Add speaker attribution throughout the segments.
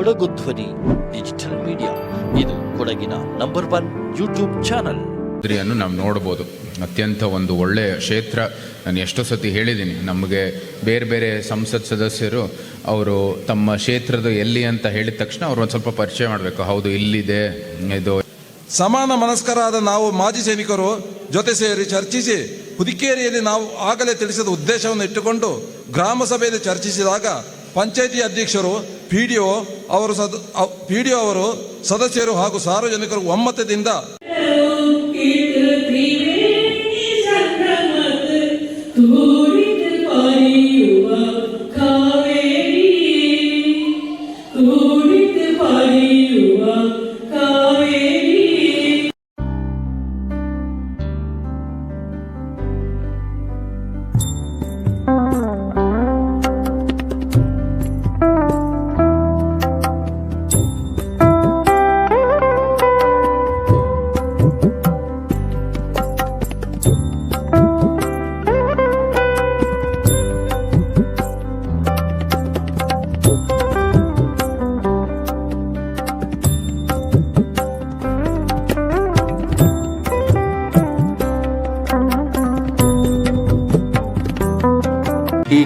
Speaker 1: ಕೊಡಗು ಧ್ವನಿ digital media ಇದು ಕೊಡಗಿನ ನಂಬರ್ ಒನ್ ಯೂಟ್ಯೂಬ್ ಚಾನಲ್
Speaker 2: ಅನ್ನು ನಾವು ನೋಡ್ಬೋದು ಅತ್ಯಂತ ಒಂದು ಒಳ್ಳೆಯ ಕ್ಷೇತ್ರ. ನಾನು ಎಷ್ಟೋ ಸತಿ ಹೇಳಿದ್ದೀನಿ ನಮಗೆ ಬೇರೆ ಬೇರೆ ಸಂಸತ್ ಸದಸ್ಯರು ಅವರು ತಮ್ಮ ಕ್ಷೇತ್ರದ ಎಲ್ಲಿ ಅಂತ ಹೇಳಿದ ತಕ್ಷಣ ಅವ್ರು ಒಂದು ಸ್ವಲ್ಪ ಪರಿಚಯ ಮಾಡಬೇಕು. ಹೌದು ಇಲ್ಲಿದೆ ಇದು.
Speaker 3: ಸಮಾನ ಮನಸ್ಕರಾದ ನಾವು ಮಾಜಿ ಸೈನಿಕರು ಜೊತೆ ಸೇರಿ ಚರ್ಚಿಸಿ ಹುದಿಕೇರಿಯಲ್ಲಿ ನಾವು ಆಗಲೇ ತಿಳಿಸಿದ ಉದ್ದೇಶವನ್ನು ಇಟ್ಟುಕೊಂಡು ಗ್ರಾಮ ಸಭೆಯಲ್ಲಿ ಚರ್ಚಿಸಿದಾಗ ಪಂಚಾಯಿತಿ ಅಧ್ಯಕ್ಷರು ಪಿ ಡಿ ಒ ಅವರು ಸದ ಪಿ ಡಿ ಒ ಅವರು ಸದಸ್ಯರು ಹಾಗೂ ಸಾರ್ವಜನಿಕರು ಒಮ್ಮತದಿಂದ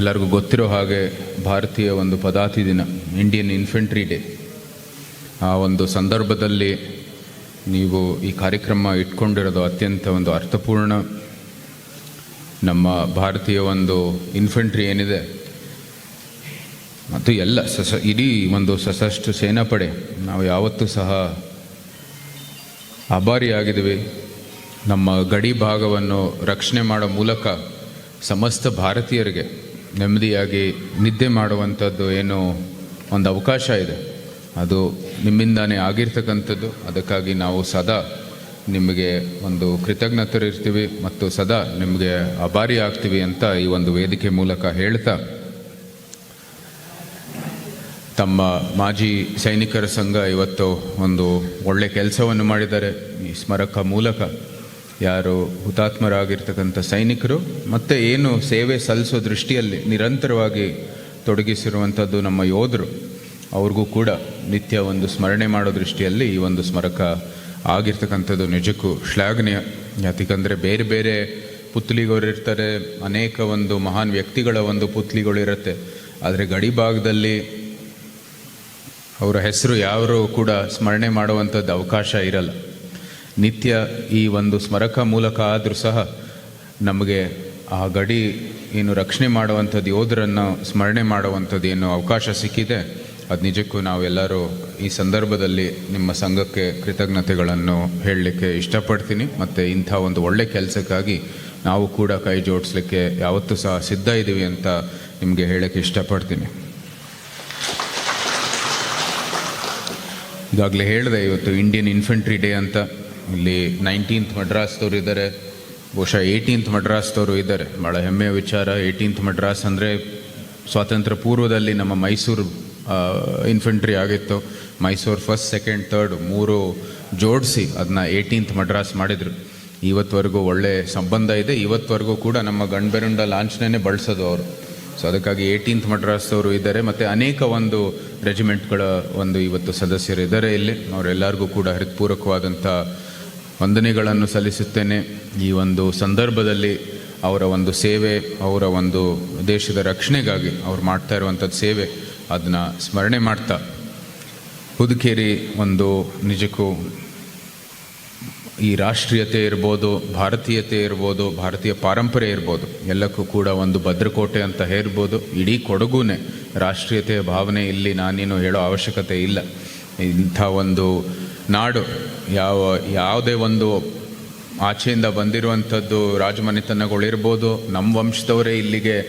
Speaker 2: ಎಲ್ಲರಿಗೂ ಗೊತ್ತಿರೋ ಹಾಗೆ ಭಾರತೀಯ ಒಂದು ಪದಾತಿ ದಿನ ಇಂಡಿಯನ್ ಇನ್ಫೆಂಟ್ರಿ ಡೇ ಆ ಒಂದು ಸಂದರ್ಭದಲ್ಲಿ ನೀವು ಈ ಕಾರ್ಯಕ್ರಮ ಇಟ್ಕೊಂಡಿರೋದು ಅತ್ಯಂತ ಒಂದು ಅರ್ಥಪೂರ್ಣ. ನಮ್ಮ ಭಾರತೀಯ ಒಂದು ಇನ್ಫೆಂಟ್ರಿ ಏನಿದೆ, ಮತ್ತು ಎಲ್ಲ ಸಶ ಇಡೀ ಒಂದು ಸಶಸ್ತ್ರ ಸೇನಾಪಡೆ ನಾವು ಯಾವತ್ತೂ ಸಹ ಆಭಾರಿಯಾಗಿದ್ದೀವಿ. ನಮ್ಮ ಗಡಿ ಭಾಗವನ್ನು ರಕ್ಷಣೆ ಮಾಡೋ ಮೂಲಕ ಸಮಸ್ತ ಭಾರತೀಯರಿಗೆ ನೆಮ್ಮದಿಯಾಗಿ ನಿದ್ದೆ ಮಾಡುವಂಥದ್ದು ಏನು ಒಂದು ಅವಕಾಶ ಇದೆ. ಅದು ನಿಮ್ಮಿಂದಾನೇ ಆಗಿರ್ತಕ್ಕಂಥದ್ದು. ಅದಕ್ಕಾಗಿ ನಾವು ಸದಾ ನಿಮಗೆ ಒಂದು ಕೃತಜ್ಞತರು ಇರ್ತೀವಿ ಮತ್ತು ಸದಾ ನಿಮಗೆ ಆಭಾರಿ ಆಗ್ತೀವಿ ಅಂತ ಈ ಒಂದು ವೇದಿಕೆ ಮೂಲಕ ಹೇಳ್ತಾ ತಮ್ಮ ಮಾಜಿ ಸೈನಿಕರ ಸಂಘ ಇವತ್ತು ಒಂದು ಒಳ್ಳೆ ಕೆಲಸವನ್ನು ಮಾಡಿದ್ದಾರೆ. ಈ ಸ್ಮಾರಕ ಮೂಲಕ ಯಾರು ಹುತಾತ್ಮರಾಗಿರ್ತಕ್ಕಂಥ ಸೈನಿಕರು, ಮತ್ತು ಏನು ಸೇವೆ ಸಲ್ಲಿಸೋ ದೃಷ್ಟಿಯಲ್ಲಿ ನಿರಂತರವಾಗಿ ತೊಡಗಿಸಿರುವಂಥದ್ದು ನಮ್ಮ ಯೋಧರು, ಅವ್ರಿಗೂ ಕೂಡ ನಿತ್ಯ ಒಂದು ಸ್ಮರಣೆ ಮಾಡೋ ದೃಷ್ಟಿಯಲ್ಲಿ ಈ ಒಂದು ಸ್ಮರಕ ಆಗಿರ್ತಕ್ಕಂಥದ್ದು ನಿಜಕ್ಕೂ ಶ್ಲಾಘನೀಯ. ಯಾತಿಕಂದರೆ ಬೇರೆ ಬೇರೆ ಪುತ್ಲಿಗಳು ಇರ್ತಾರೆ, ಅನೇಕ ಒಂದು ಮಹಾನ್ ವ್ಯಕ್ತಿಗಳ ಒಂದು ಪುತ್ಲಿಗಳು ಇರುತ್ತೆ. ಆದರೆ ಗಡಿ ಭಾಗದಲ್ಲಿ ಅವರ ಹೆಸರು ಯಾರು ಕೂಡ ಸ್ಮರಣೆ ಮಾಡುವಂಥದ್ದು ಅವಕಾಶ ಇರಲ್ಲ. ನಿತ್ಯ ಈ ಒಂದು ಸ್ಮರಕ ಮೂಲಕ ಆದರೂ ಸಹ ನಮಗೆ ಆ ಗಡಿ ಏನು ರಕ್ಷಣೆ ಮಾಡುವಂಥದ್ದು, ಯೋಧರನ್ನು ಸ್ಮರಣೆ ಮಾಡುವಂಥದ್ದು ಏನು ಅವಕಾಶ ಸಿಕ್ಕಿದೆ. ಅದು ನಿಜಕ್ಕೂ ನಾವೆಲ್ಲರೂ ಈ ಸಂದರ್ಭದಲ್ಲಿ ನಿಮ್ಮ ಸಂಘಕ್ಕೆ ಕೃತಜ್ಞತೆಗಳನ್ನು ಹೇಳಲಿಕ್ಕೆ ಇಷ್ಟಪಡ್ತೀನಿ. ಮತ್ತು ಇಂಥ ಒಂದು ಒಳ್ಳೆ ಕೆಲಸಕ್ಕಾಗಿ ನಾವು ಕೂಡ ಕೈ ಜೋಡಿಸ್ಲಿಕ್ಕೆ ಯಾವತ್ತೂ ಸಹ ಸಿದ್ಧ ಇದ್ದೀವಿ ಅಂತ ನಿಮಗೆ ಹೇಳಕ್ಕೆ ಇಷ್ಟಪಡ್ತೀನಿ. ಈಗಾಗಲೇ ಹೇಳಿದೆ, ಇವತ್ತು ಇಂಡಿಯನ್ ಇನ್ಫೆಂಟ್ರಿ ಡೇ ಅಂತ. ಇಲ್ಲಿ ನೈನ್ಟೀನ್ತ್ ಮಡ್ರಾಸ್ದವರು ಇದ್ದಾರೆ, ಬಹುಶಃ ಏಯ್ಟೀನ್ತ್ ಮಡ್ರಾಸ್ದವರು ಇದ್ದಾರೆ. ಭಾಳ ಹೆಮ್ಮೆಯ ವಿಚಾರ ಏಯ್ಟೀನ್ತ್ ಮಡ್ರಾಸ್ ಅಂದರೆ ಸ್ವಾತಂತ್ರ್ಯ ಪೂರ್ವದಲ್ಲಿ ನಮ್ಮ ಮೈಸೂರು ಇನ್ಫೆಂಟ್ರಿ ಆಗಿತ್ತು. ಮೈಸೂರು ಫಸ್ಟ್ ಸೆಕೆಂಡ್ ಥರ್ಡ್ ಮೂರು ಜೋಡಿಸಿ ಅದನ್ನ ಏಯ್ಟೀನ್ತ್ ಮಡ್ರಾಸ್ ಮಾಡಿದರು. ಇವತ್ತವರೆಗೂ ಒಳ್ಳೆ ಸಂಬಂಧ ಇದೆ. ಇವತ್ತವರೆಗೂ ಕೂಡ ನಮ್ಮ ಗಂಡ್ಬೆರುಂಡ ಲಾಂಚ್ನೇ ಬಳಸೋದು ಅವರು. ಸೊ ಅದಕ್ಕಾಗಿ ಏಯ್ಟೀನ್ತ್ ಮಡ್ರಾಸ್ದವರು ಇದ್ದಾರೆ. ಮತ್ತು ಅನೇಕ ಒಂದು ರೆಜಿಮೆಂಟ್ಗಳ ಒಂದು ಇವತ್ತು ಸದಸ್ಯರು ಇದ್ದಾರೆ ಇಲ್ಲಿ. ಅವರೆಲ್ಲರಿಗೂ ಕೂಡ ಹೃತ್ಪೂರ್ವಕವಾದಂಥ ವಂದನೆಗಳನ್ನು ಸಲ್ಲಿಸುತ್ತೇನೆ. ಈ ಒಂದು ಸಂದರ್ಭದಲ್ಲಿ ಅವರ ಒಂದು ಸೇವೆ, ಅವರ ಒಂದು ದೇಶದ ರಕ್ಷಣೆಗಾಗಿ ಅವ್ರು ಮಾಡ್ತಾ ಇರುವಂಥದ್ದು ಸೇವೆ, ಅದನ್ನ ಸ್ಮರಣೆ ಮಾಡ್ತಾ ಹುದುಕೇರಿ ಒಂದು ನಿಜಕ್ಕೂ ಈ ರಾಷ್ಟ್ರೀಯತೆ ಇರ್ಬೋದು, ಭಾರತೀಯತೆ ಇರ್ಬೋದು, ಭಾರತೀಯ ಪಾರಂಪರೆ ಇರ್ಬೋದು, ಎಲ್ಲಕ್ಕೂ ಕೂಡ ಒಂದು ಭದ್ರಕೋಟೆ ಅಂತ ಹೇಳ್ಬೋದು. ಇಡೀ ಕೊಡಗುನೇ ರಾಷ್ಟ್ರೀಯತೆಯ ಭಾವನೆ ಇಲ್ಲಿ ನಾನೇನು ಹೇಳೋ ಅವಶ್ಯಕತೆ ಇಲ್ಲ. ಇಂಥ ಒಂದು ನಾಡು, ಯಾವ, ಯಾವುದೇ ಒಂದು ಆಚೆಯಿಂದ ಬಂದಿರುವಂಥದ್ದು ರಾಜಮನೆತನಗಳಿರ್ಬೋದು. ನಮ್ಮ ವಂಶದವರೇ ಇಲ್ಲಿಗೆ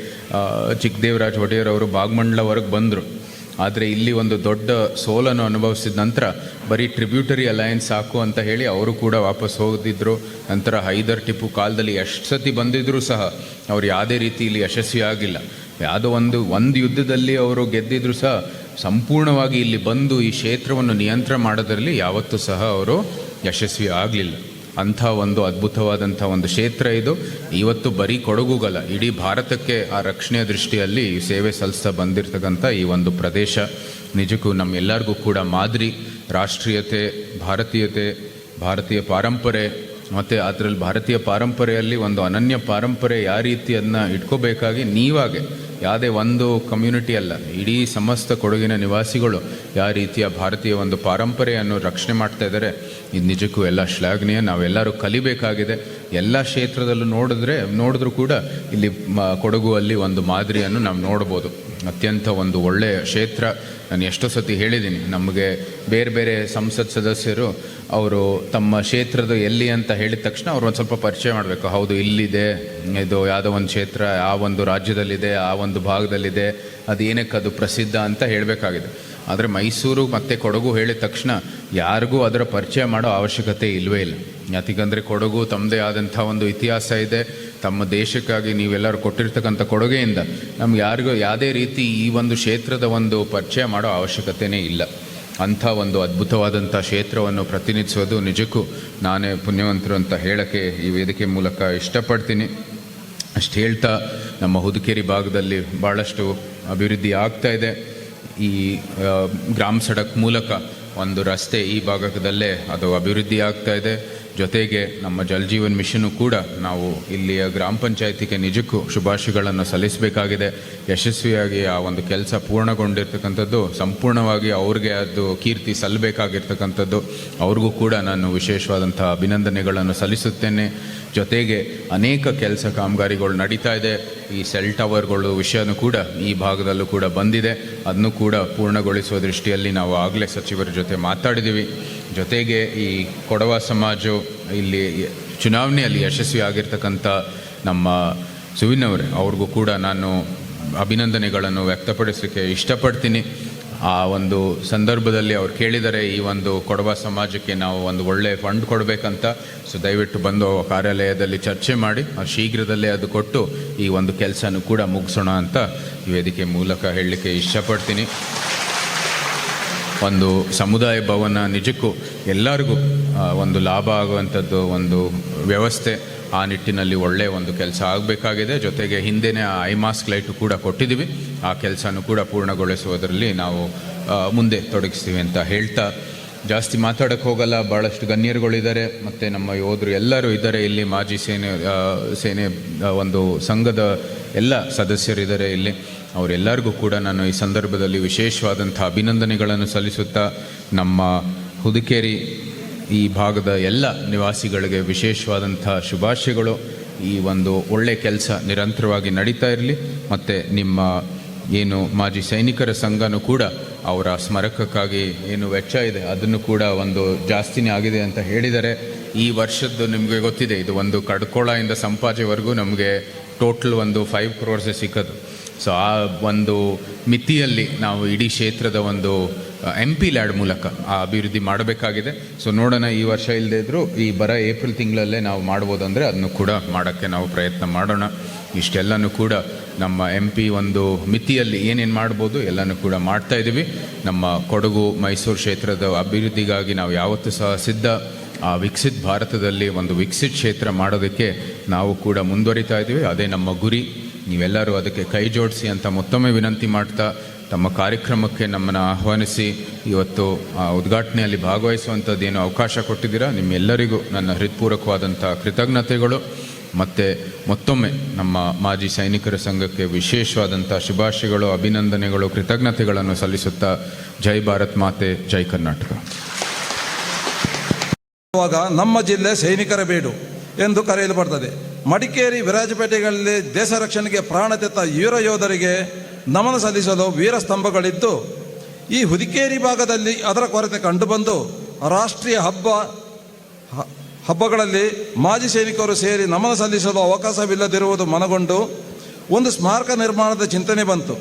Speaker 2: ಚಿಕ್ಕದೇವರಾಜ ಒಡೆಯರ್ ಅವರು ಭಾಗಮಂಡಲವರೆಗೆ ಬಂದರು. ಆದರೆ ಇಲ್ಲಿ ಒಂದು ದೊಡ್ಡ ಸೋಲನ್ನು ಅನುಭವಿಸಿದ ನಂತರ ಬರೀ ಟ್ರಿಬ್ಯೂಟರಿ ಅಲಯನ್ಸ್ ಸಾಕು ಅಂತ ಹೇಳಿ ಅವರು ಕೂಡ ವಾಪಸ್ ಹೋಗಿದ್ದರು. ನಂತರ ಹೈದರ್ ಟಿಪ್ಪು ಕಾಲದಲ್ಲಿ ಎಷ್ಟು ಸತಿ ಬಂದಿದ್ದರೂ ಸಹ ಅವರು ಯಾವುದೇ ರೀತಿ ಇಲ್ಲಿ ಯಶಸ್ವಿ ಯಾವುದೋ ಒಂದು ಒಂದು ಯುದ್ಧದಲ್ಲಿ ಅವರು ಗೆದ್ದಿದ್ರು ಸಹ ಸಂಪೂರ್ಣವಾಗಿ ಇಲ್ಲಿ ಬಂದು ಈ ಕ್ಷೇತ್ರವನ್ನು ನಿಯಂತ್ರಣ ಮಾಡೋದರಲ್ಲಿ ಯಾವತ್ತೂ ಸಹ ಅವರು ಯಶಸ್ವಿ ಆಗಲಿಲ್ಲ. ಅಂಥ ಒಂದು ಅದ್ಭುತವಾದಂಥ ಒಂದು ಕ್ಷೇತ್ರ ಇದು. ಇವತ್ತು ಬರೀ ಕೊಡಗುಗಲ್ಲ, ಇಡೀ ಭಾರತಕ್ಕೆ ಆ ರಕ್ಷಣೆಯ ದೃಷ್ಟಿಯಲ್ಲಿ ಸೇವೆ ಸಲ್ಲಿಸ್ತಾ ಬಂದಿರತಕ್ಕಂಥ ಈ ಒಂದು ಪ್ರದೇಶ. ನಿಜಕ್ಕೂ ನಮ್ಮೆಲ್ಲರಿಗೂ ಕೂಡ ಮಾದರಿ, ರಾಷ್ಟ್ರೀಯತೆ, ಭಾರತೀಯತೆ, ಭಾರತೀಯ ಪಾರಂಪರೆ, ಮತ್ತು ಅದರಲ್ಲಿ ಭಾರತೀಯ ಪಾರಂಪರೆಯಲ್ಲಿ ಒಂದು ಅನನ್ಯ ಪಾರಂಪರೆ ಯಾವ ರೀತಿ ಅದನ್ನ ಇಟ್ಕೋಬೇಕಾಗಿ ನೀವಾಗೆ ಯಾವುದೇ ಒಂದು ಕಮ್ಯುನಿಟಿ ಅಲ್ಲ. ಇಡೀ ಸಮಸ್ತ ಕೊಡಗಿನ ನಿವಾಸಿಗಳು ಯಾವ ರೀತಿಯ ಭಾರತೀಯ ಒಂದು ಪಾರಂಪರೆಯನ್ನು ರಕ್ಷಣೆ ಮಾಡ್ತಾ ಇದ್ದಾರೆ, ಇದು ನಿಜಕ್ಕೂ ಎಲ್ಲ ಶ್ಲಾಘನೀಯ. ನಾವೆಲ್ಲರೂ ಕಲಿಬೇಕಾಗಿದೆ. ಎಲ್ಲ ಕ್ಷೇತ್ರದಲ್ಲೂ ನೋಡಿದ್ರೆ, ನೋಡಿದ್ರೂ ಕೂಡ ಇಲ್ಲಿ ಕೊಡಗು ಅಲ್ಲಿ ಒಂದು ಮಾದರಿಯನ್ನು ನಾವು ನೋಡ್ಬೋದು. ಅತ್ಯಂತ ಒಂದು ಒಳ್ಳೆಯ ಕ್ಷೇತ್ರ. ನಾನು ಎಷ್ಟೋ ಸತಿ ಹೇಳಿದ್ದೀನಿ, ನಮಗೆ ಬೇರೆ ಬೇರೆ ಸಂಸತ್ ಸದಸ್ಯರು ಅವರು ತಮ್ಮ ಕ್ಷೇತ್ರದ ಎಲ್ಲಿ ಅಂತ ಹೇಳಿದ ತಕ್ಷಣ ಅವ್ರು ಒಂದು ಸ್ವಲ್ಪ ಪರಿಚಯ ಮಾಡಬೇಕು. ಹೌದು, ಇಲ್ಲಿದೆ, ಇದು ಯಾವುದೋ ಒಂದು ಕ್ಷೇತ್ರ, ಆ ಒಂದು ರಾಜ್ಯದಲ್ಲಿದೆ, ಆ ಒಂದು ಭಾಗದಲ್ಲಿದೆ, ಅದು ಏನಕ್ಕೆ ಅದು ಪ್ರಸಿದ್ಧ ಅಂತ ಹೇಳಬೇಕಾಗಿದೆ. ಆದರೆ ಮೈಸೂರು ಮತ್ತು ಕೊಡಗು ಹೇಳಿದ ತಕ್ಷಣ ಯಾರಿಗೂ ಅದರ ಪರಿಚಯ ಮಾಡೋ ಅವಶ್ಯಕತೆ ಇಲ್ಲವೇ ಇಲ್ಲ. ಯಾಕಂದರೆ ಕೊಡಗು ತಮ್ಮದೇ ಆದಂಥ ಒಂದು ಇತಿಹಾಸ ಇದೆ. ತಮ್ಮ ದೇಶಕ್ಕಾಗಿ ನೀವೆಲ್ಲರೂ ಕೊಟ್ಟಿರ್ತಕ್ಕಂಥ ಕೊಡುಗೆಯಿಂದ ನಮ್ಗೆ ಯಾರಿಗೂ ಯಾವುದೇ ರೀತಿ ಈ ಒಂದು ಕ್ಷೇತ್ರದ ಒಂದು ಪರಿಚಯ ಮಾಡೋ ಅವಶ್ಯಕತೆಯೇ ಇಲ್ಲ. ಅಂಥ ಒಂದು ಅದ್ಭುತವಾದಂಥ ಕ್ಷೇತ್ರವನ್ನು ಪ್ರತಿನಿಧಿಸೋದು ನಿಜಕ್ಕೂ ನಾನೇ ಪುಣ್ಯವಂತರು ಅಂತ ಹೇಳೋಕ್ಕೆ ಈ ವೇದಿಕೆ ಮೂಲಕ ಇಷ್ಟಪಡ್ತೀನಿ. ಅಷ್ಟು ಹೇಳ್ತಾ ನಮ್ಮ ಹುದುಕೇರಿ ಭಾಗದಲ್ಲಿ ಭಾಳಷ್ಟು ಅಭಿವೃದ್ಧಿ ಆಗ್ತಾ ಇದೆ. ಈ ಗ್ರಾಮ ಸಡಕ್ ಮೂಲಕ ಒಂದು ರಸ್ತೆ ಈ ಭಾಗದಲ್ಲೇ ಅದು ಅಭಿವೃದ್ಧಿ ಆಗ್ತಾ ಇದೆ. ಜೊತೆಗೆ ನಮ್ಮ ಜಲ್ಜೀವನ್ ಮಿಷನ್ನು ಕೂಡ ನಾವು ಇಲ್ಲಿಯ ಗ್ರಾಮ ಪಂಚಾಯತಿಗೆ ನಿಜಕ್ಕೂ ಶುಭಾಶಯಗಳನ್ನು ಸಲ್ಲಿಸಬೇಕಾಗಿದೆ. ಯಶಸ್ವಿಯಾಗಿ ಆ ಒಂದು ಕೆಲಸ ಪೂರ್ಣಗೊಂಡಿರ್ತಕ್ಕಂಥದ್ದು, ಸಂಪೂರ್ಣವಾಗಿ ಅವ್ರಿಗೆ ಅದು ಕೀರ್ತಿ ಸಲ್ಲಬೇಕಾಗಿರ್ತಕ್ಕಂಥದ್ದು. ಅವ್ರಿಗೂ ಕೂಡ ನಾನು ವಿಶೇಷವಾದಂಥ ಅಭಿನಂದನೆಗಳನ್ನು ಸಲ್ಲಿಸುತ್ತೇನೆ. ಜೊತೆಗೆ ಅನೇಕ ಕೆಲಸ ಕಾಮಗಾರಿಗಳು ನಡೀತಾ ಇದೆ. ಈ ಸೆಲ್ ಟವರ್ಗಳು ವಿಷಯನೂ ಕೂಡ ಈ ಭಾಗದಲ್ಲೂ ಕೂಡ ಬಂದಿದೆ. ಅದನ್ನು ಕೂಡ ಪೂರ್ಣಗೊಳಿಸುವ ದೃಷ್ಟಿಯಲ್ಲಿ ನಾವು ಆಗಲೇ ಸಚಿವರ ಜೊತೆ ಮಾತಾಡಿದ್ದೀವಿ. ಜೊತೆಗೆ ಈ ಕೊಡವ ಸಮಾಜ ಇಲ್ಲಿ ಚುನಾವಣೆಯಲ್ಲಿ ಯಶಸ್ವಿ ಆಗಿರ್ತಕ್ಕಂಥ ನಮ್ಮ ಸುವಿನವರೇ ಅವ್ರಿಗೂ ಕೂಡ ನಾನು ಅಭಿನಂದನೆಗಳನ್ನು ವ್ಯಕ್ತಪಡಿಸಲಿಕ್ಕೆ ಇಷ್ಟಪಡ್ತೀನಿ. ಆ ಒಂದು ಸಂದರ್ಭದಲ್ಲಿ ಅವ್ರು ಕೇಳಿದರೆ ಈ ಒಂದು ಕೊಡವ ಸಮಾಜಕ್ಕೆ ನಾವು ಒಂದು ಒಳ್ಳೆಯ ಫಂಡ್ ಕೊಡಬೇಕಂತ. ಸೊ ದಯವಿಟ್ಟು ಬಂದು ಕಾರ್ಯಾಲಯದಲ್ಲಿ ಚರ್ಚೆ ಮಾಡಿ ಶೀಘ್ರದಲ್ಲೇ ಅದು ಕೊಟ್ಟು ಈ ಒಂದು ಕೆಲಸನೂ ಕೂಡ ಮುಗಿಸೋಣ ಅಂತ ಈ ವೇದಿಕೆ ಮೂಲಕ ಹೇಳಲಿಕ್ಕೆ ಇಷ್ಟಪಡ್ತೀನಿ. ಒಂದು ಸಮುದಾಯ ಭವನ ನಿಜಕ್ಕೂ ಎಲ್ಲರಿಗೂ ಒಂದು ಲಾಭ ಆಗುವಂಥದ್ದು ಒಂದು ವ್ಯವಸ್ಥೆ ಆ ನಿಟ್ಟಿನಲ್ಲಿ ಒಳ್ಳೆಯ ಒಂದು ಕೆಲಸ ಆಗಬೇಕಾಗಿದೆ. ಜೊತೆಗೆ ಹಿಂದೆನೇ ಆ ಐ ಮಾಸ್ಕ್ ಲೈಟು ಕೂಡ ಕೊಟ್ಟಿದ್ದೀವಿ. ಆ ಕೆಲಸನೂ ಕೂಡ ಪೂರ್ಣಗೊಳಿಸುವುದರಲ್ಲಿ ನಾವು ಮುಂದೆ ತೊಡಗಿಸ್ತೀವಿ ಅಂತ ಹೇಳ್ತಾ ಜಾಸ್ತಿ ಮಾತಾಡೋಕ್ಕೆ ಹೋಗಲ್ಲ. ಭಾಳಷ್ಟು ಗಣ್ಯರುಗಳಿದ್ದಾರೆ. ಮತ್ತು ನಮ್ಮ ಯೋಧರು ಎಲ್ಲರೂ ಇದ್ದಾರೆ. ಇಲ್ಲಿ ಮಾಜಿ ಸೇನೆ ಸೇನೆ ಒಂದು ಸಂಘದ ಎಲ್ಲ ಸದಸ್ಯರಿದ್ದಾರೆ ಇಲ್ಲಿ. ಅವರೆಲ್ಲರಿಗೂ ಕೂಡ ನಾನು ಈ ಸಂದರ್ಭದಲ್ಲಿ ವಿಶೇಷವಾದಂಥ ಅಭಿನಂದನೆಗಳನ್ನು ಸಲ್ಲಿಸುತ್ತಾ ನಮ್ಮ ಹುದುಕೇರಿ ಈ ಭಾಗದ ಎಲ್ಲ ನಿವಾಸಿಗಳಿಗೆ ವಿಶೇಷವಾದಂಥ ಶುಭಾಶಯಗಳು. ಈ ಒಂದು ಒಳ್ಳೆಯ ಕೆಲಸ ನಿರಂತರವಾಗಿ ನಡೀತಾ ಇರಲಿ. ಮತ್ತು ನಿಮ್ಮ ಏನು ಮಾಜಿ ಸೈನಿಕರ ಸಂಘನೂ ಕೂಡ ಅವರ ಸ್ಮಾರಕಕ್ಕಾಗಿ ಏನು ವೆಚ್ಚ ಇದೆ, ಅದನ್ನು ಕೂಡ ಒಂದು ಜಾಸ್ತಿನೇ ಆಗಿದೆ ಅಂತ ಹೇಳಿದರೆ, ಈ ವರ್ಷದ್ದು ನಿಮಗೆ ಗೊತ್ತಿದೆ, ಇದು ಒಂದು ಕಡ್ಕೊಳ್ಳಿಂದ ಸಂಪಾಜೆವರೆಗೂ ನಮಗೆ ಟೋಟಲ್ ಒಂದು ಫೈವ್ ಕ್ರೋರ್ಸೇ ಸಿಕ್ಕೋದು ಸೊ ಆ ಒಂದು ಮಿತಿಯಲ್ಲಿ ನಾವು ಇಡೀ ಕ್ಷೇತ್ರದ ಒಂದು ಎಂ ಪಿ ಲ್ಯಾಡ್ ಮೂಲಕ ಆ ಅಭಿವೃದ್ಧಿ ಮಾಡಬೇಕಾಗಿದೆ. ಸೊ ನೋಡೋಣ ಈ ವರ್ಷ ಇಲ್ಲದೆ ಇದ್ದರೂ ಈ ಬರ ಏಪ್ರಿಲ್ ತಿಂಗಳಲ್ಲೇ ನಾವು ಮಾಡ್ಬೋದು ಅಂದರೆ ಅದನ್ನು ಕೂಡ ಮಾಡೋಕ್ಕೆ ನಾವು ಪ್ರಯತ್ನ ಮಾಡೋಣ. ಇಷ್ಟೆಲ್ಲನೂ ಕೂಡ ನಮ್ಮ ಎಂ ಪಿ ಒಂದು ಮಿತಿಯಲ್ಲಿ ಏನೇನು ಮಾಡ್ಬೋದು ಎಲ್ಲನೂ ಕೂಡ ಮಾಡ್ತಾ ಇದ್ದೀವಿ. ನಮ್ಮ ಕೊಡಗು, ಮೈಸೂರು ಕ್ಷೇತ್ರದ ಅಭಿವೃದ್ಧಿಗಾಗಿ ನಾವು ಯಾವತ್ತೂ ಸಹ ಸಿದ್ಧ. ಆ ವಿಕಸಿತ ಭಾರತದಲ್ಲಿ ಒಂದು ವಿಕಸಿತ ಕ್ಷೇತ್ರ ಮಾಡೋದಕ್ಕೆ ನಾವು ಕೂಡ ಮುಂದುವರಿತಾ ಇದ್ದೀವಿ. ಅದೇ ನಮ್ಮ ಗುರಿ. ನೀವೆಲ್ಲರೂ ಅದಕ್ಕೆ ಕೈ ಜೋಡಿಸಿ ಅಂತ ಮತ್ತೊಮ್ಮೆ ವಿನಂತಿ ಮಾಡ್ತಾ ತಮ್ಮ ಕಾರ್ಯಕ್ರಮಕ್ಕೆ ನಮ್ಮನ್ನು ಆಹ್ವಾನಿಸಿ ಇವತ್ತು ಆ ಉದ್ಘಾಟನೆಯಲ್ಲಿ ಭಾಗವಹಿಸುವಂಥದ್ದೇನು ಅವಕಾಶ ಕೊಟ್ಟಿದ್ದೀರಾ? ನಿಮ್ಮೆಲ್ಲರಿಗೂ ನನ್ನ ಹೃತ್ಪೂರ್ವಕವಾದಂಥ ಕೃತಜ್ಞತೆಗಳು. ಮತ್ತು ಮತ್ತೊಮ್ಮೆ ನಮ್ಮ ಮಾಜಿ ಸೈನಿಕರ ಸಂಘಕ್ಕೆ ವಿಶೇಷವಾದಂಥ ಶುಭಾಶಯಗಳು, ಅಭಿನಂದನೆಗಳು, ಕೃತಜ್ಞತೆಗಳನ್ನು ಸಲ್ಲಿಸುತ್ತಾ ಜೈ ಭಾರತ್ ಮಾತೆ, ಜೈ ಕರ್ನಾಟಕ.
Speaker 3: ನಮ್ಮ ಜಿಲ್ಲೆ ಸೈನಿಕರ ಬೇಡು ಎಂದು ಕರೆಯಲ್ಪಡ್ತದೆ. ಮಡಿಕೇರಿ ವಿರಾಜಪೇಟೆಗಳಲ್ಲಿ ದೇಶ ರಕ್ಷಣೆಗೆ ಪ್ರಾಣ ತೆತ್ತ ವೀರ ಯೋಧರಿಗೆ ನಮನ ಸಲ್ಲಿಸಲು ವೀರ ಸ್ತಂಭಗಳಿದ್ದು, ಈ ಹುದಿಕೇರಿ ಭಾಗದಲ್ಲಿ ಅದರ ಕೊರತೆ ಕಂಡುಬಂದು ರಾಷ್ಟ್ರೀಯ ಹಬ್ಬ ಹಬ್ಬಗಳಲ್ಲಿ ಮಾಜಿ ಸೈನಿಕರು ಸೇರಿ ನಮನ ಸಲ್ಲಿಸಲು ಅವಕಾಶವಿಲ್ಲದಿರುವುದು ಮನಗೊಂಡು ಒಂದು ಸ್ಮಾರಕ ನಿರ್ಮಾಣದ ಚಿಂತನೆ ಬಂತು.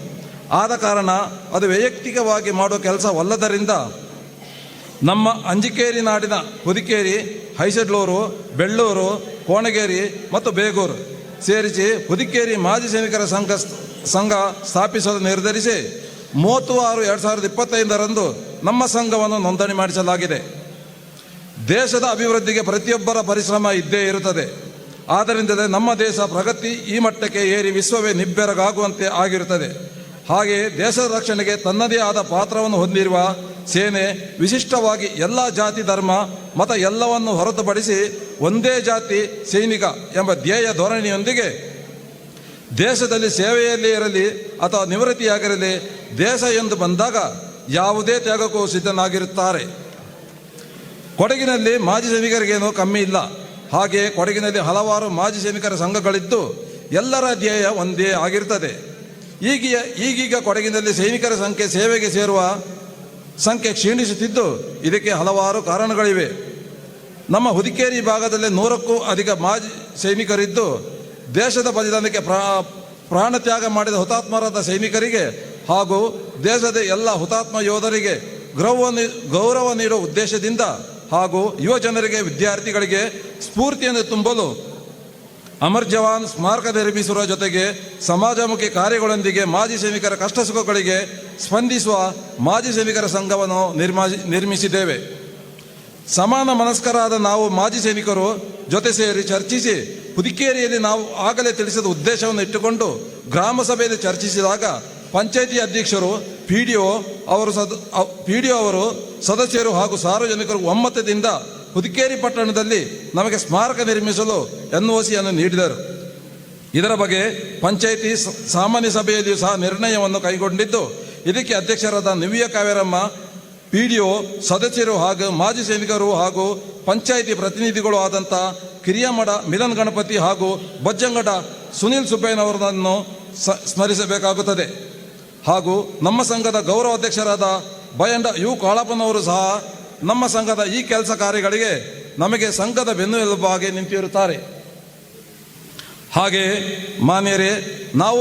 Speaker 3: ಆದ ಕಾರಣ ಅದು ವೈಯಕ್ತಿಕವಾಗಿ ಮಾಡುವ ಕೆಲಸವಲ್ಲದರಿಂದ ನಮ್ಮ ಅಂಜಿಕೇರಿ ನಾಡಿನ ಹುದಿಕೇರಿ, ಹೈಸಡ್ಲೂರು, ಬೆಳ್ಳೂರು ಕೋಣಗೇರಿ ಮತ್ತು ಬೇಗೂರು ಸೇರಿಸಿ ಹುದಿಕೇರಿ ಮಾಜಿ ಸೈನಿಕರ ಸಂಘ ಸಂಘ ಸ್ಥಾಪಿಸಲು ನಿರ್ಧರಿಸಿ ಮೂವತ್ತು ಆರು ಎರಡು ಸಾವಿರದ ಇಪ್ಪತ್ತೈದರಂದು ನಮ್ಮ ಸಂಘವನ್ನು ನೋಂದಣಿ ಮಾಡಿಸಲಾಗಿದೆ. ದೇಶದ ಅಭಿವೃದ್ಧಿಗೆ ಪ್ರತಿಯೊಬ್ಬರ ಪರಿಶ್ರಮ ಇದ್ದೇ ಇರುತ್ತದೆ. ಆದ್ದರಿಂದಲೇ ನಮ್ಮ ದೇಶ ಪ್ರಗತಿ ಈ ಮಟ್ಟಕ್ಕೆ ಏರಿ ವಿಶ್ವವೇ ನಿಬ್ಬೆರಗಾಗುವಂತೆ ಆಗಿರುತ್ತದೆ. ಹಾಗೆಯೇ ದೇಶದ ರಕ್ಷಣೆಗೆ ತನ್ನದೇ ಆದ ಪಾತ್ರವನ್ನು ಹೊಂದಿರುವ ಸೇನೆ ವಿಶಿಷ್ಟವಾಗಿ ಎಲ್ಲ ಜಾತಿ ಧರ್ಮ, ಮತ ಎಲ್ಲವನ್ನು ಹೊರತುಪಡಿಸಿ ಒಂದೇ ಜಾತಿ ಸೈನಿಕ ಎಂಬ ಧ್ಯೇಯ ಧೋರಣೆಯೊಂದಿಗೆ ದೇಶದಲ್ಲಿ ಸೇವೆಯಲ್ಲಿ ಇರಲಿ ಅಥವಾ ನಿವೃತ್ತಿಯಾಗಿರಲಿ ದೇಶ ಎಂದು ಬಂದಾಗ ಯಾವುದೇ ತ್ಯಾಗಕ್ಕೂ ಸಿದ್ಧನಾಗಿರುತ್ತಾರೆ. ಕೊಡಗಿನಲ್ಲಿ ಮಾಜಿ ಸೈನಿಕರಿಗೇನು ಕಮ್ಮಿ ಇಲ್ಲ. ಹಾಗೆ ಕೊಡಗಿನಲ್ಲಿ ಹಲವಾರು ಮಾಜಿ ಸೈನಿಕರ ಸಂಘಗಳಿದ್ದು ಎಲ್ಲರ ಧ್ಯೇಯ ಒಂದೇ ಆಗಿರ್ತದೆ. ಈಗೀಗ ಈಗೀಗ ಕೊಡಗಿನಲ್ಲಿ ಸೈನಿಕರ ಸಂಖ್ಯೆ ಸೇವೆಗೆ ಸೇರುವ ಸಂಖ್ಯೆ ಕ್ಷೀಣಿಸುತ್ತಿದ್ದು, ಇದಕ್ಕೆ ಹಲವಾರು ಕಾರಣಗಳಿವೆ. ನಮ್ಮ ಹುದಿಕೇರಿ ಭಾಗದಲ್ಲಿ ನೂರಕ್ಕೂ ಅಧಿಕ ಮಾಜಿ ಸೈನಿಕರಿದ್ದು, ದೇಶದ ಬಲಿದಾನಕ್ಕೆ ಪ್ರಾ, ಪ್ರಾಣ ತ್ಯಾಗ ಮಾಡಿದ ಹುತಾತ್ಮರಾದ ಸೈನಿಕರಿಗೆ ಹಾಗೂ ದೇಶದ ಎಲ್ಲ ಹುತಾತ್ಮ ಯೋಧರಿಗೆ ಗೌರವ ಗೌರವ ನೀಡುವ ಉದ್ದೇಶದಿಂದ ಹಾಗೂ ಯುವ ಜನರಿಗೆ ವಿದ್ಯಾರ್ಥಿಗಳಿಗೆ ಸ್ಫೂರ್ತಿಯನ್ನು ತುಂಬಲು ಅಮರ್ ಜವಾನ್ ಸ್ಮಾರಕ ನಿರ್ಮಿಸುವ ಜೊತೆಗೆ ಸಮಾಜಮುಖಿ ಕಾರ್ಯಗಳೊಂದಿಗೆ ಮಾಜಿ ಸೈನಿಕರ ಕಷ್ಟ ಸುಖಗಳಿಗೆ ಸ್ಪಂದಿಸುವ ಮಾಜಿ ಸೈನಿಕರ ಸಂಘವನ್ನು ನಿರ್ಮಾ ನಿರ್ಮಿಸಿದ್ದೇವೆ. ಸಮಾನ ಮನಸ್ಕರಾದ ನಾವು ಮಾಜಿ ಸೈನಿಕರು ಜೊತೆ ಸೇರಿ ಚರ್ಚಿಸಿ ಹುದಿಕೇರಿಯಲ್ಲಿ ನಾವು ಆಗಲೇ ತಿಳಿಸಿದ ಉದ್ದೇಶವನ್ನು ಇಟ್ಟುಕೊಂಡು ಗ್ರಾಮ ಸಭೆಯಲ್ಲಿ ಚರ್ಚಿಸಿದಾಗ ಪಂಚಾಯಿತಿ ಅಧ್ಯಕ್ಷರು, ಪಿ ಡಿ ಒ ಅವರು ಸದ ಪಿ ಡಿ ಒ ಅವರು ಸದಸ್ಯರು ಹಾಗೂ ಸಾರ್ವಜನಿಕರು ಒಮ್ಮತದಿಂದ ಹುದಿಕೇರಿ ಪಟ್ಟಣದಲ್ಲಿ ನಮಗೆ ಸ್ಮಾರಕ ನಿರ್ಮಿಸಲು ಎನ್ ಒ ಸಿಯನ್ನು ನೀಡಿದರು. ಇದರ ಬಗ್ಗೆ ಪಂಚಾಯಿತಿ ಸಾಮಾನ್ಯ ಸಭೆಯಲ್ಲಿಯೂ ಸಹ ನಿರ್ಣಯವನ್ನು ಕೈಗೊಂಡಿದ್ದು, ಇದಕ್ಕೆ ಅಧ್ಯಕ್ಷರಾದ Nivia Kaveramma P D O ಸದಸ್ಯರು ಹಾಗೂ ಮಾಜಿ ಸೈನಿಕರು ಹಾಗೂ ಪಂಚಾಯಿತಿ ಪ್ರತಿನಿಧಿಗಳು ಆದಂಥ ಕಿರಿಯಮಠ ಮಿಲನ್ ಗಣಪತಿ ಹಾಗೂ ಬಜ್ಜಂಗಡ ಸುನಿಲ್ ಸುಬ್ಬಯ್ಯನವರನ್ನು ಸ್ಮರಿಸಬೇಕಾಗುತ್ತದೆ. ಹಾಗೂ ನಮ್ಮ ಸಂಘದ ಗೌರವ ಅಧ್ಯಕ್ಷರಾದ ಬಯಂಡ ಯು ಕಾಳಪ್ಪನವರು ಸಹ ನಮ್ಮ ಸಂಘದ ಈ ಕೆಲಸ ಕಾರ್ಯಗಳಿಗೆ ನಮಗೆ ಸಂಘದ ಬೆನ್ನೆಲುಬಾಗಿ ನಿಂತಿರುತ್ತಾರೆ. ಹಾಗೆಯೇ ಮಾನ್ಯರೇ, ನಾವು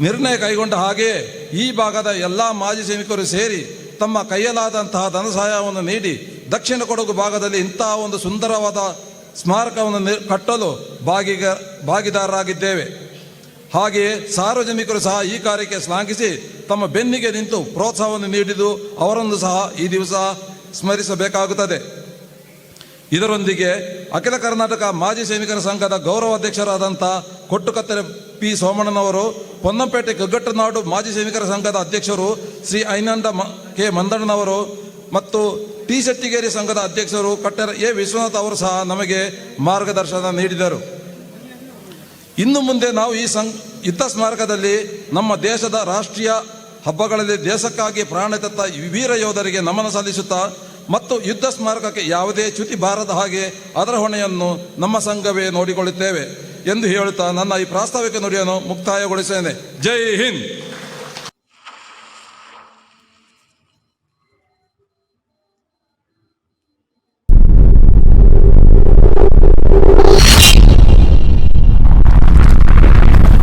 Speaker 3: ನಿರ್ಣಯ ಕೈಗೊಂಡ ಹಾಗೆಯೇ ಈ ಭಾಗದ ಎಲ್ಲ ಮಾಜಿ ಸೈನಿಕರು ಸೇರಿ ತಮ್ಮ ಕೈಯಲಾದಂತಹ ಧನ ಸಹಾಯವನ್ನು ನೀಡಿ ದಕ್ಷಿಣ ಕೊಡಗು ಭಾಗದಲ್ಲಿ ಇಂತಹ ಒಂದು ಸುಂದರವಾದ ಸ್ಮಾರಕವನ್ನು ಕಟ್ಟಲು ಭಾಗಿಗ, ಭಾಗಿದಾರರಾಗಿದ್ದೇವೆ. ಹಾಗೆಯೇ ಸಾರ್ವಜನಿಕರು ಸಹ ಈ ಕಾರ್ಯಕ್ಕೆ ಶ್ಲಾಘಿಸಿ ತಮ್ಮ ಬೆನ್ನಿಗೆ ನಿಂತು ಪ್ರೋತ್ಸಾಹವನ್ನು ನೀಡಿದ್ದು ಅವರನ್ನು ಸಹ ಈ ದಿವಸ ಸ್ಮರಿಸಬೇಕಾಗುತ್ತದೆ. ಇದರೊಂದಿಗೆ ಅಖಿಲ ಕರ್ನಾಟಕ ಮಾಜಿ ಸೈನಿಕರ ಸಂಘದ ಗೌರವ ಅಧ್ಯಕ್ಷರಾದಂಥ ಕೊಟ್ಟುಕತ್ತರೆ ಪಿ ಸೋಮಣ್ಣನವರು ಪೊನ್ನಂಪೇಟೆ ಗಗ್ಗಟ್ಟನಾಡು ಮಾಜಿ ಸೈನಿಕರ ಸಂಘದ ಅಧ್ಯಕ್ಷರು ಶ್ರೀ ಐನಂದ ಮ, ಕೆ ಮಂದಣ್ಣನವರು ಮತ್ತು ಟಿ ಶೆಟ್ಟಿಗೇರಿ ಸಂಘದ ಅಧ್ಯಕ್ಷರು ಕಟ್ಟೆರ ಎ ವಿಶ್ವನಾಥ್ ಅವರು ಸಹ ನಮಗೆ ಮಾರ್ಗದರ್ಶನ ನೀಡಿದರು. ಇನ್ನು ಮುಂದೆ ನಾವು ಈ ಸಂ ಯುದ್ಧ ಸ್ಮಾರಕದಲ್ಲಿ ನಮ್ಮ ದೇಶದ ರಾಷ್ಟ್ರೀಯ ಹಬ್ಬಗಳಲ್ಲಿ ದೇಶಕ್ಕಾಗಿ ಪ್ರಾಣ ತತ್ತ ವೀರ ಯೋಧರಿಗೆ ನಮನ ಸಲ್ಲಿಸುತ್ತಾ ಮತ್ತು ಯುದ್ಧ ಸ್ಮಾರಕಕ್ಕೆ ಯಾವುದೇ ಚ್ಯುತಿ ಬಾರದ ಹಾಗೆ ಅದರ ಹೊಣೆಯನ್ನು ನಮ್ಮ ಸಂಘವೇ ನೋಡಿಕೊಳ್ಳುತ್ತೇವೆ ಎಂದು ಹೇಳುತ್ತಾ ನನ್ನ ಈ ಪ್ರಾಸ್ತಾವಿಕ ನುಡಿಯನ್ನು ಮುಕ್ತಾಯಗೊಳಿಸೇನೆ ಜೈ ಹಿಂದ್!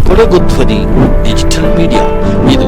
Speaker 1: ಕೊಡಗು ಧ್ವನಿ ಡಿಜಿಟಲ್ ಮೀಡಿಯಾ ಇದು